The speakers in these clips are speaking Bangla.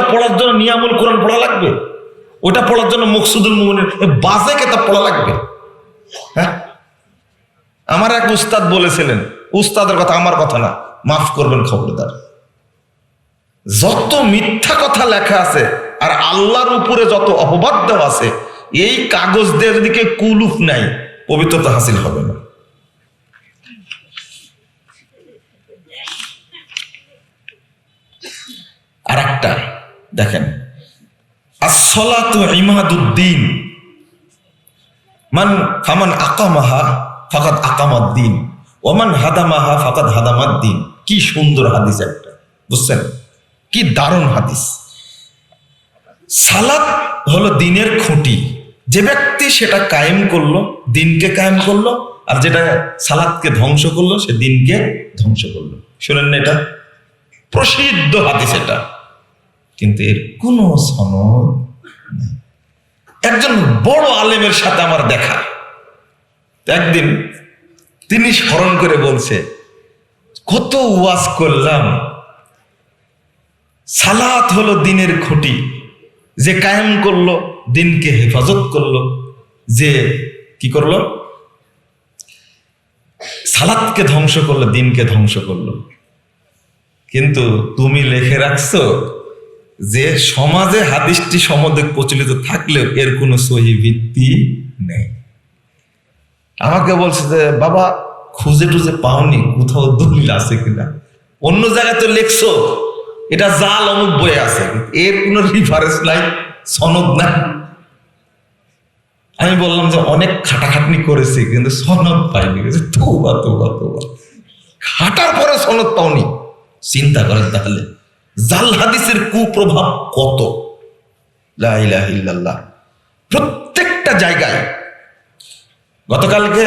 ওটা পড়ার জন্য নিয়ামুল কোরআন পড়া লাগবে? ওটা পড়ার জন্য মকসুদুল মোমনের বাজে কেতাব পড়া লাগবে? হ্যাঁ? আমার এক উস্তাদ বলেছিলেন, উস্তাদের কথা আমার কথা না, মাফ করবেন খবরদার। যত মিথ্যা কথা লেখা আছে, আর আল্লাহর উপরে যত অপবাদ দেওয়া আছে, এই কাগজ দিয়ে যদি কেউ কুলুফ নাই পবিত্রতা হাসিল হবে না। আর একটা দেখেন আসলাতু ইমাদুদ্দিন। মান ফামান আকামাহা ফাকাদ আকামাদ্দিন ওমান হাদামাহা ফাকাদ হাদামাদ্দিন। কি সুন্দর হাদিস একটা, বুঝছেন? কি দারুণ হাদিস। সালাত হলো দিনের খুঁটি। যে ব্যক্তি সেটা কায়েম করল, দিনকে কায়েম করল, আর যেটা সালাদকে ধ্বংস করল, সে দিনকে ধ্বংস করল। শুনেন না এটা? প্রসিদ্ধ হাদিস এটা। কিন্তু এর কোনো সনদ। একজন বড় আলেমের সাথে আমার দেখা। একদিন তিনি স্মরণ করে বলছে, কত ওয়াজ করলাম। সালাত হলো দিনের খুঁটি। যে কায়েম করল, দিনকে হেফাজত করল। যে কি করল? সালাতকে ধ্বংস করল, দিনকে ধ্বংস করল। কিন্তু তুমি লেখে রাখছো যে সমাজে হাদিসটি সমধিক প্রচলিত থাকলেও এর কোনো সহি ভিত্তি নেই। আমাকে বলছে যে বাবা খুঁজে টুজে পাওনি কোথাও দলিল আছে কিনা? অন্য জায়গায় তো লেখছো এটা জাল অমুক বই আছে এর কোনো রিফারেন্স নাই সনদ নাই। আমি বললাম যে অনেক খাটাখাটনি করেছি কিন্তু সনদ পাইনি। বলছে, তোবা তোবা তোবা খাটার পরে সনদ পাওনি। চিন্তা করেন তাহলে। জাল হাদিসের কুপ্রভাব কত? প্রত্যেকটা জায়গায় গতকালকে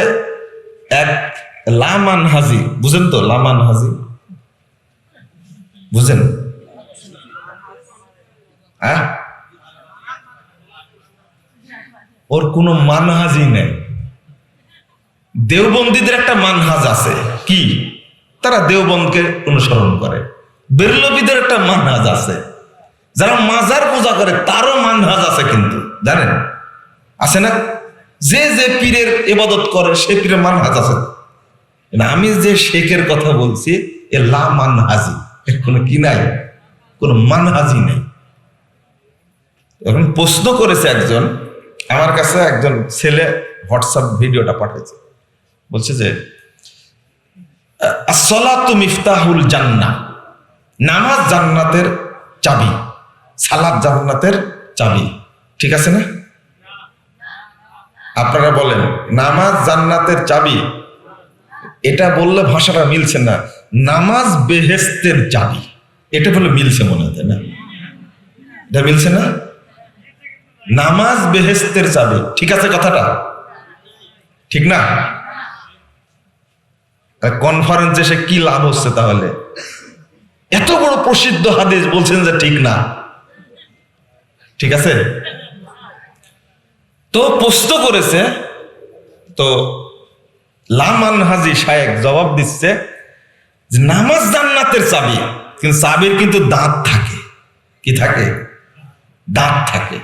এক লামান হাজি, বুঝেন তো লামান হাজি? বুঝেন? হ্যাঁ? ওর কোনো মানহাজি নেই। দেওবন্দীদের একটা মানহাজ আছে। কি? তারা দেওবন্দকে অনুসরণ করে। বেরলবিদের একটা মানহাজ আছে। যারা মাজার পূজা করে, তারও মানহাজ আছে কিন্তু, জানেন? আছে না? যে যে পীরের এবাদত করে, সে পীরের মানহাজ আছে। না আমি যে শেখের কথা বলছি, এ লা মানহাজি। এর কোনো কি নাই? কোনো মানহাজি নেই। এখন প্রশ্ন করেছে একজন, আমার কাছে একজন ছেলে হোয়াটসঅ্যাপ ভিডিওটা পাঠিয়েছে বলছে যে আসলাতু মিফতাহুল জান্না নামাজ জান্নাতের চাবি সালাদ জান্নাতের চাবি। ঠিক আছে না? আপনারা বলেন, নামাজ জান্নাতের চাবি? এটা বললে ভাষাটা মিলছে না। নামাজ বেহেস্তের চাবি। এটা বলে মিলছে মনে হয় না? এটা মিলছে না? নামাজ বেহেস্তের চাবি। ঠিক আছে কথাটা? ঠিক না? কনফারেন্সে সে কি লাভ হচ্ছে তাহলে? এত বড় প্রসিদ্ধ হাদিস বলছেন যে ঠিক না। ঠিক আছে? তো প্রশ্ন করেছে, তো লামান হাজি শায়েক জবাব দিচ্ছে যে নামাজ জান্নাতের চাবি, কিন্তু চাবির কিন্তু দাঁত থাকে। কি থাকে? দাঁত থাকে।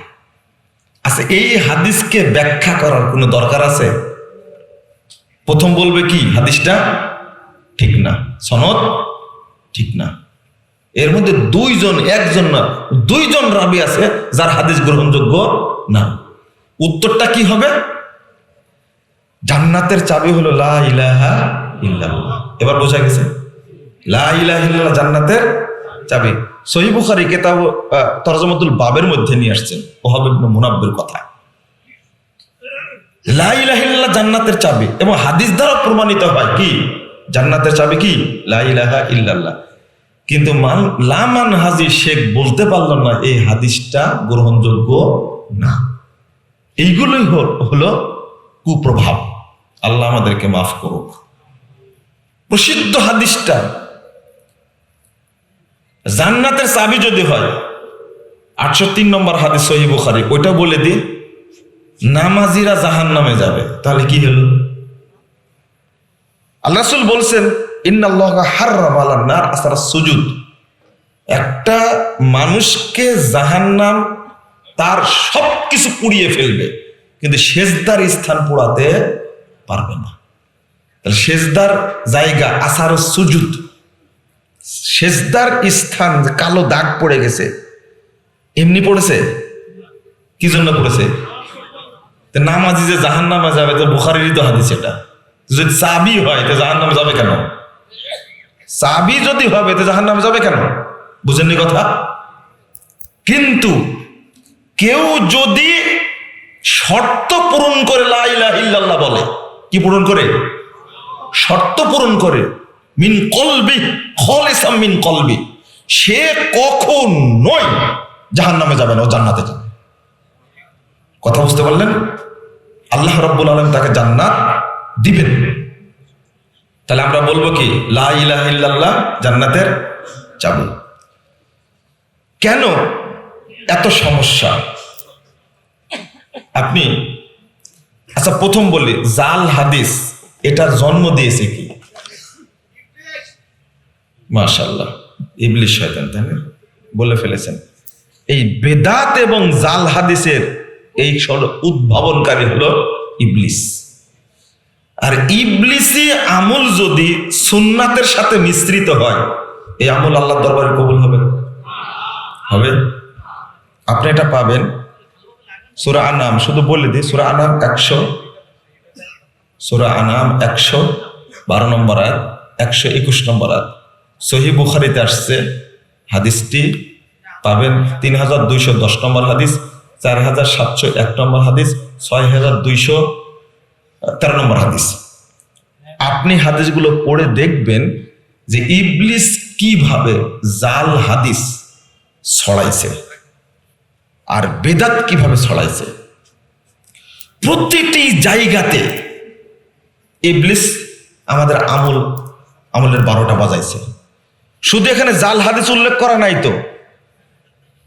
আচ্ছা এই হাদিসকে ব্যাখ্যা করার কোনো দরকার আছে? প্রথম বলবে কি হাদিসটা? ঠিক না। সনদ? ঠিক না। এর মধ্যে দুইজন, একজন না, দুইজন রাবি আছে যার হাদিস গ্রহণযোগ্য না। উত্তরটা কি হবে? জান্নাতের চাবি হলো লা ইলাহা এবার বোঝা গেছে। জান্নাতের চাবি। সহি বুখারী কিতাব তরজমাতুল বাবের মধ্যে নিয়ে আসছেন ওহাব ইবনে মুনাব্বির কথা। লা জান্নাতের চাবি। এবং হাদিস দ্বারা প্রমাণিত হয় কি? জান্নাতের চাবি কি? লা ইলাহা ইল্লাল্লাহ। কিন্তু মান লামান হাজি শেখ বলতে পারল না এই হাদিসটা গ্রহণযোগ্য না। এইগুলোই হলো কুপ্রভাব। আল্লাহ আমাদেরকে মাফ করুক। প্রসিদ্ধ হাদিসটা, জান্নাতের চাবি যদি হয় আটশো তিন নম্বর হাদিস সহি বুখারি, ওইটা বলে দি নামাজিরা জাহান নামে যাবে। তাহলে কি হলো? আল্লাহ বলছেন সুজুদ একটা মানুষকে জাহান্নাম তার সব কিছু পুড়িয়ে ফেলবে, কিন্তু সেজদার স্থান পোড়াতে পারবে না। সেজদার জায়গা, আসার সুজুদ সেজদার স্থান, কালো দাগ পড়ে গেছে। এমনি পড়েছে? কি জন্য পড়েছে? নামাজি যে জাহান নামা যাবে, তো বুখারেরই তো হাদিস এটা। যদি চাবি হয়, তো জাহান নামে যাবে কেন? চাবি যদি হবে, তো জাহান নামে যাবে কেন? বুঝেননি কথা? কিন্তু কেউ যদি শর্ত পূরণ করে লা ইলাহা ইল্লাল্লাহ বলে, কি পূরণ করে? শর্ত পূরণ করে, মিন কলবি, খলিসাম মিন কলবি, সে কখন নয় জাহান নামে যাবে না, ও জান্নাতে যাবে। কথা বুঝতে পারলেন? আল্লাহ রব্বুল আলম তাকে জান্নাত দিবেন। তাহলে আমরা বলব কি? লা ইলাহা ইল্লাল্লাহ জান্নাতের চাবি। কেন এত সমস্যা? আপনি আচ্ছা প্রথম বলি, জাল হাদিস এটার জন্ম দিয়েছে কি? মাশাল্লাহ ইবলিশ শয়তান, তাই না? বলে ফেলেছেন। এই বেদাত এবং জাল হাদিসের এই উদ্ভাবনকারী হলো ইবলিস আর ইবলিসি আমল যদি সুন্নাতের সাথে মিশ্রিত হয়, এই আমল আল্লাহর দরবারে কবুল হবে? হবে। আপনি এটা পাবেন। সুরা আনাম, শুধু বলে দিই, সুরা আনাম একশো, সুরা আনাম একশো বারো নম্বর আয়াত, একশো একুশ নম্বর আয়াত। সহি বুখারিতে আসছে, হাদিসটি পাবেন তিন হাজার দুইশো দশ নম্বর হাদিস, চার হাজার সাতশো এক নম্বর হাদিস, ছয় হাজার দুইশো তেরো নম্বর হাদিস। আপনি হাদিসগুলো পড়ে দেখবেন যে ইবলিস কীভাবে জাল হাদিস ছড়াইছে আর বেদাত কীভাবে ছড়াইছে। প্রতিটি জায়গাতে ইবলিস আমাদের আমল, আমলের বারোটা বাজাইছে। শুধু এখানে জাল হাদিস উল্লেখ করা নাই তো।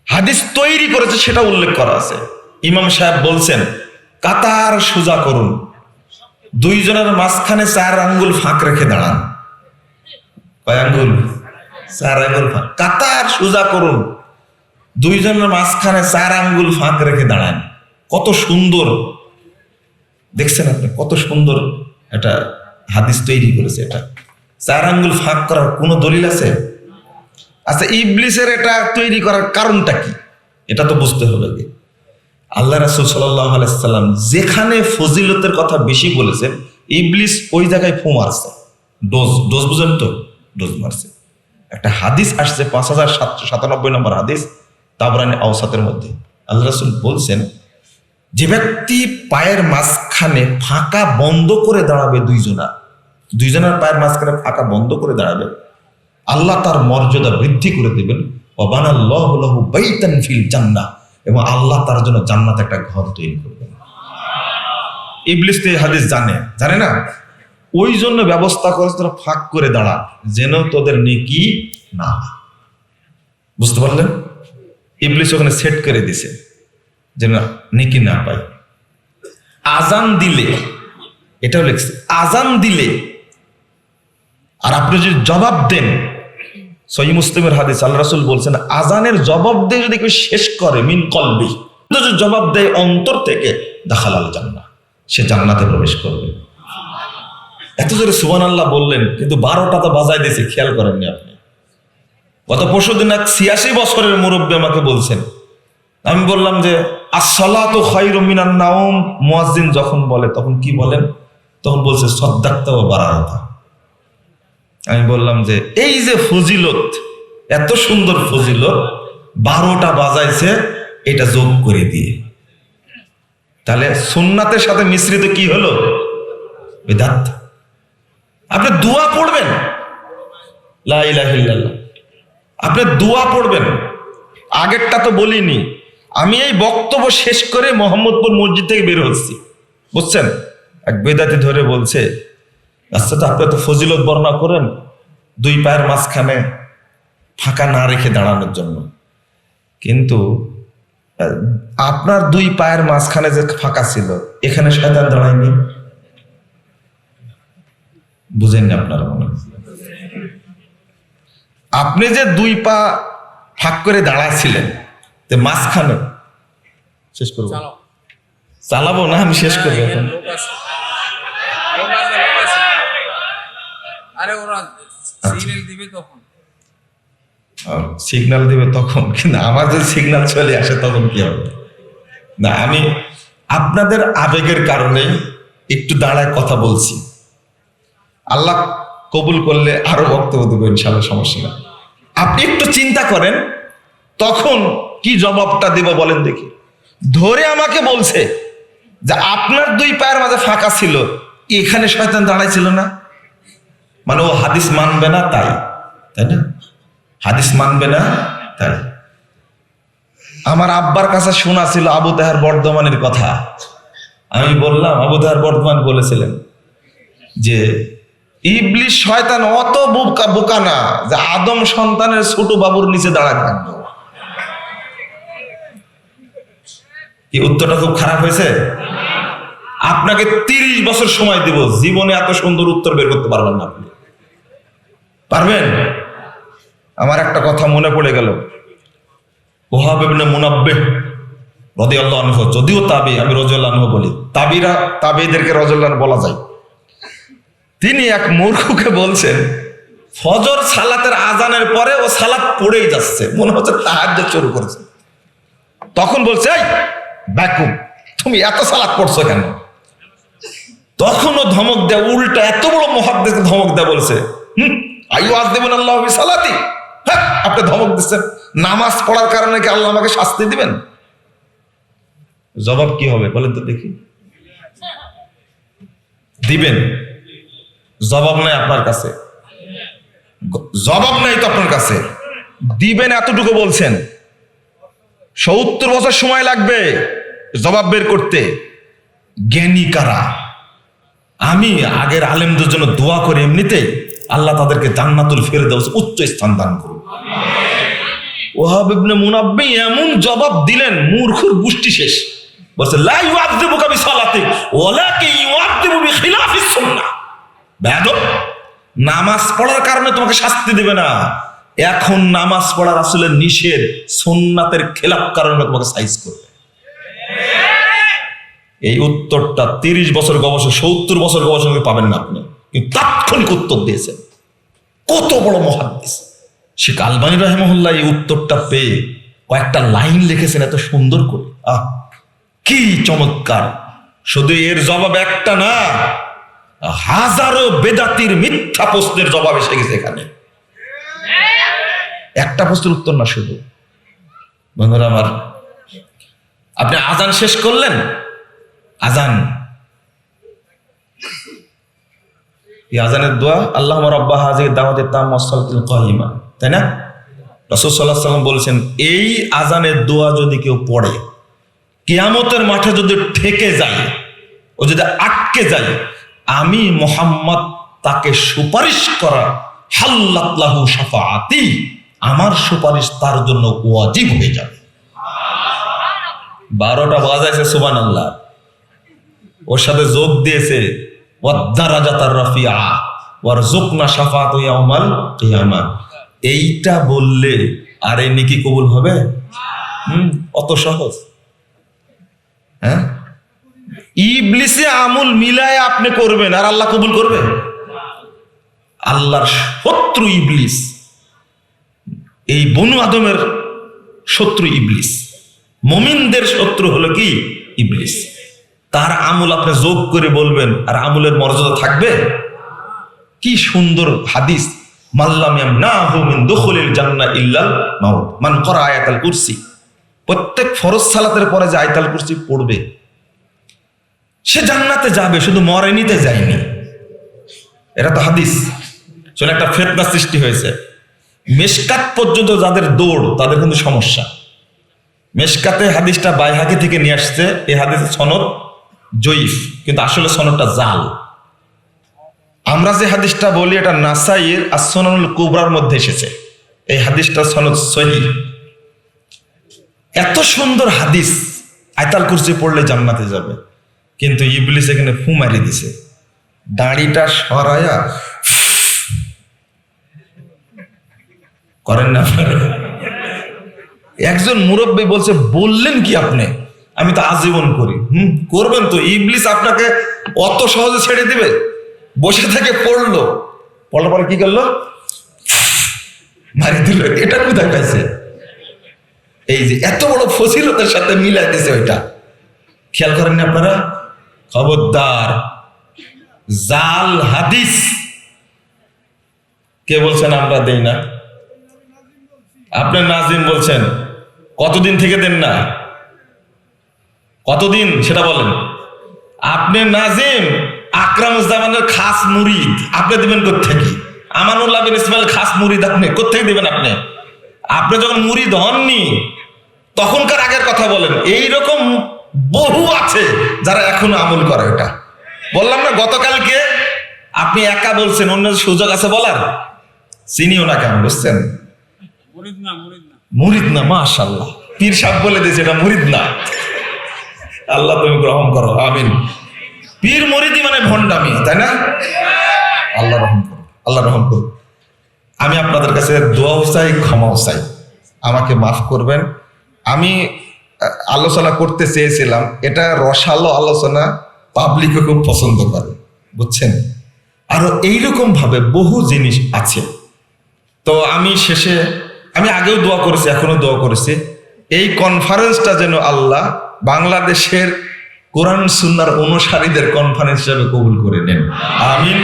হাদিস তৈরি করেছে সেটা উল্লেখ করা আছে। ইমাম সাহেব বলছেন, কাতার সোজা করুন। দুইজনের মাঝখানে চার আঙ্গুল ফাঁক রেখে দাঁড়ান। কয় আঙ্গুল? চার আঙ্গুল ফাঁক। কাতার সোজা করুন। দুইজনের মাঝখানে চার আঙ্গুল ফাঁক রেখে দাঁড়ান। কত সুন্দর। দেখছেন আপনি, কত সুন্দর এটা হাদিস তৈরি করেছে এটা। চার আঙ্গুল ফাঁক করার কোনো দলিল আছে? আচ্ছা ইবলিসের এটা তৈরি করার কারণটা কি? এটা তো বুঝতে হবে আল্লাহ রাসুল সাল্লাম যেখানে ফজিলতের কথা বেশি বলেছেন, ইবলিস ওই জায়গায় ফু মারছে। ডোজ ডোজ বুঝেন তো? ডোজ মারছে। একটা হাদিস আসছে, পাঁচ হাজার সাতশো সাতানব্বই নম্বর হাদিস, তাবরানি আওসাতের মধ্যে। আল্লাহ রাসুল বলছেন, যে ব্যক্তি পায়ের মাঝখানে ফাঁকা বন্ধ করে দাঁড়াবে দুইজনা, দুইজনের পায়ের মাঝখানে ফাঁকা বন্ধ করে দাঁড়াবে, আল্লাহ তার মর্যাদা বৃদ্ধি করে দেবেন। ওবানাল্লাহু বাইতান ফিল জান্নাহ। এবং আল্লাহ তার জন্য জান্নাতে একটা ঘর তৈরি করবেন। ইবলিস তো এই হাদিস জানে। জানে না? ওই জন্য ব্যবস্থা করে তোরা ফাঁক করে দাঁড়া যেন তোদের নেকি না। বুঝতে পারলেন? ইবলিস ওখানে সেট করে দিছে যেন নেকি না পাই আজান দিলে, এটাও লিখছে আজান দিলে, আর আপনি যদি জবাব দেন সহি মুসলিমের হাদিস, আল্লাহ রাসুল বলছেন, আজানের জবাব দিয়ে যদি কেউ শেষ করে, মিন কলবি জবাব দেয় অন্তর থেকে দাখাল আল জান্না সে জান্নাতে প্রবেশ করবে। এত জোরে সুবান আল্লাহ বললেন, কিন্তু বারোটা তো বাজায় দিয়েছে, খেয়াল করেননি আপনি। গত পরশু দিন এক ছিয়াশি বছরের মুরব্বী আমাকে বলছেন, আমি বললাম যে আসলা তো খৈর মিনান নাওম, মুয়াজ্জিন যখন বলে, তখন কি বলেন? তখন বলছে, সদ্দাক্তা ও বারারতা। আমি বললাম যে, এই যে ফজিলত, এত সুন্দর ফজিলত, বারোটা বাজাইছে, এটা যোগ করে দিয়ে। তাহলে সুন্নাতের সাথে মিশ্রিত কি হলো? বেদাত। আপনি দোয়া পড়বেন। আপনি দোয়া পড়বেন। আগেরটা তো বলিনি। আমি এই বক্তব্য শেষ করে মোহাম্মদপুর মসজিদ থেকে বের হচ্ছি। বুঝছেন? এক বেদাতি ধরে বলছে আচ্ছা তো আপনি তো ফজিলত বর্ণনা করেন দুই পায়ের মাঝখানে ফাঁকা না রেখে দাঁড়ানোর জন্য। কিন্তু আপনার দুই পায়ের মাঝখানে যে ফাঁকা ছিল এখানে শয়তান দাঁড়ায়নি? বুঝেননি আপনারা মনে? আপনি যে দুই পা ফাঁক করে দাঁড়াচ্ছিলেন তো মাঝখানে শেষ করব। চালাবো না আমি শেষ করব হ্যাঁ, এখন লোক আছে। লোক আছে, লোক আছে। আরে ওরা সিগন্যাল দিবে তখন। সিগন্যাল দিবে তখন কিন্তু আমার যদি সিগন্যাল চলে আসে তখন কি হবে? না আমি আপনাদের আবেগের কারণে একটু দাঁড়ায় কথা বলছি। আল্লাহ কবুল করলে আরও বক্তব্য দেবো ইনশাল্লাহ সমস্যা না আপনি একটু চিন্তা করেন তখন কি জবাবটা দেব বলেন দেখি। ধরে আমাকে বলছে যে আপনার দুই পায়ের মাঝে ফাঁকা ছিল এখানে শয়তান দাঁড়াইছিল না? মানে ও হাদিস মানবে না তাই তাই না? হাদিস মানবে না তাই। আমার আব্বার কাছে শোনা ছিল আবু তাহার বর্ধমানের কথা। আমি বললাম, আবু তাহার বর্ধমান বলেছিলেন যে, ইবলিশ শয়তান অত বোকা বোকা না যে আদম সন্তানের ছোট বাবুর নিচে দাঁড়ায় থাকবে। কি উত্তরটা খুব খারাপ হয়েছে? আপনাকে তিরিশ বছর সময় দিব, জীবনে এত সুন্দর উত্তর বের করতে পারবেন না আপনি। পারবেন? আমার একটা কথা মনে পড়ে গেল। ওহাব ইবনে মুনাব্বে রদিয়াল্লাহু আনহু, যদিও তাবি, আমি রজিয়াল্লাহু আনহু বলি। তাবিরা, তাবিদেরকে রজিয়াল্লাহু বলা যায়। তিনি এক মূর্খকে বলছেন, ফজর সালাতের আজানের পরে ও সালাত পড়েই যাচ্ছে। মনে হচ্ছে তাহাজ্জুদ শুরু করেছে। তখন বলছে, এই, ব্যাকুম, তুমি এত সালাত পড়ছো কেন? তখনও ধমক দেয়, উল্টা এত বড় মহাদ্দেশকে ধমক দেয় বলছে, হুম আইও আজ দেবেন আল্লাহ সালাতি হ্যাঁ আপনি ধমক দিচ্ছেন। নামাজ পড়ার কারণে কি আল্লাহ আমাকে শাস্তি দিবেন? জবাব কি হবে বলেন তো দেখি। দিবেন। জবাব নাই আপনার কাছে। জবাব নাই তো আপনার কাছে। দিবেন এতটুকু বলছেন। সত্তর বছর সময় লাগবে জবাব বের করতে। জ্ঞানী কারা? আমি আগের আলেমদের জন্য দোয়া করে এমনিতে আল্লাহ তাদেরকে জান্নাতুল ফেরদাউস উচ্চ স্থান দান করুন। ওহাব ইবনে মুনাব্বি এমন জবাব দিলেন মূর্খুর গোষ্ঠী শেষ। বলছে লা ইউআযযিবুকা বিসালাতি ওয়ালাকি ইউআযযিবু বিখিলাফিস সুন্নাহ। বেয়াদব নামাজ পড়ার কারণে তোমাকে শাস্তি দেবে না। এখন নামাজ পড়ার আসলে নিষেধ সুন্নাতের খেলাফ কারণে তোমাকে সাইজ করবে। এই উত্তরটা তিরিশ বছর গবেষণা সত্তর বছর গবেষণা পাবেন না আপনি। তাৎক্ষণিক উত্তর দিয়েছেন। কত বড় মহাদ্দেশ শেখ আলবানী রহমহুল্লাহ এই উত্তরটা পেয়ে কয়েকটা লাইন লিখেছেন এত সুন্দর করে। আহ, কি চমৎকার। শুধু এর জবাব একটা না, হাজারো বেদাতির মিথ্যা প্রশ্নের জবাব এসে গেছে এখানে। একটা প্রশ্নের উত্তর না শুধু। বন্ধুরা আমার, আপনি আজান শেষ করলেন? আজান এই আজানের দোয়া আল্লাহ রব্বা হাজির দাওয়াতের তাম মসলাতুল কাহিমা, তাই না? রসুল সাল্লাহ সাল্লাম বলেছেন, এই আজানের দোয়া যদি কেউ পড়ে, কিয়ামতের মাঠে যদি ঠেকে যায় ও যদি আটকে যায়, আমি মোহাম্মদ তাকে সুপারিশ করা হাল্লাতলাহু সাফাআতি আমার সুপারিশ তার জন্য ওয়াজিব হয়ে যাবে। বারোটা বাজাইছে সুবান আল্লাহ ওর সাথে যোগ দিয়েছে এইটা বললে আর এই নেকি কবুল হবে? হুম, অত সহজ। হ্যাঁ? ইবলিসে আমুল মিলায় আপনি করবেন, আর আল্লাহ কবুল করবে? আল্লাহর শত্রু ইবলিস। এই বনু আদমের শত্রু ইবলিস। মমিনদের শত্রু হলো কি? ইবলিস। তার আমুল আপনি যোগ করে বলবেন, আর আমুলের মর্যাদা থাকবে? কি সুন্দর হাদিস। মিন প্রত্যেক ফরজ সালাতের পরে যে আয়াতাল পড়বে, সে জান্নাতে যাবে, শুধু যায়নি। এটা তো হাদিস। চলে একটা সৃষ্টি হয়েছে। মেশকাত পর্যন্ত যাদের দৌড়, তাদের কিন্তু সমস্যা। মেশকাতে হাদিসটা বাইহাকি থেকে নিয়ে আসছে, এই হাদিসের সনদ জয়ীফ, কিন্তু আসলে সনদটা জাল। আমরা যে হাদিসটা বলি, এটা নাসাইয়ের আসনানুল কুবরার মধ্যে এসেছে। এই হাদিসটা সনদ সহি। এত সুন্দর হাদিস, আয়তাল কুরসি পড়লে জান্নাতে যাবে। কিন্তু ইবলিস এখানে ফু মারি দিছে। দাড়িটা সরায়া, করেন না? একজন মুরব্বী বলছে, বললেন কি আপনি? আমি তো আজীবন করি, হুম? করবেন তো। ইবলিস আপনাকে অত সহজে ছেড়ে দিবে? বসে থেকে পড়ল। পড়ার পরে কি করল? মারি দিল। এটা কোথায় পাইছে? এই যে এত বড় ফসিলতার সাথে মিলাই দিছে ওইটা। খেয়াল করেননি আপনারা? খবরদার, জাল হাদিস। কে বলছেন আমরা দেই না? আপনি নাজিম বলছেন, কতদিন থেকে দেন না? কতদিন সেটা বলেন। আপনি নাজিম আকরামুজ্জামানের খাস মুরিদ আপনি দিবেন কোথেকে আমানুল্লাহ বিন ইসমাইল খাস মুরিদ আপনি কোথেকে দিবেন আপনি? আপনি যখন মুরিদ হননি তখনকার আগের কথা বলেন। এই রকম বহু আছে যারা এখনও আমল করে এটা। বললাম না গতকালকে আপনি একা বলছেন অন্য সুযোগ আছে বলার? চিনিও না কেন বুঝছেন? মুরিদ না মুরিদ না। মুরিদ না মাশাল্লাহ পীর সাহেব বলে দিয়েছে এটা মুরিদ না। আল্লাহ তুমি গ্রহণ করো, আমিন। পীর মুরিদি মানে ভণ্ডামি, তাই না? আল্লাহ রহম করো, আল্লাহ রহম করো। আমি আপনাদের কাছে দোয়াও চাই, ক্ষমাও চাই। আমাকে মাফ করবেন। আমি আলোচনা করতে চেয়েছিলাম। এটা রসালো আলোচনা পাবলিকও খুব পছন্দ করে, বুঝছেন? আরও এইরকম ভাবে বহু জিনিস আছে। তো আমি শেষে, আমি আগেও দোয়া করেছি, এখনও দোয়া করেছি। এই কনফারেন্সটা যেন আল্লাহ বাংলাদেশের কোরআন সুন্নার অনুসারীদের কনফারেন্স হিসাবে কবুল করে নেন। আমিন।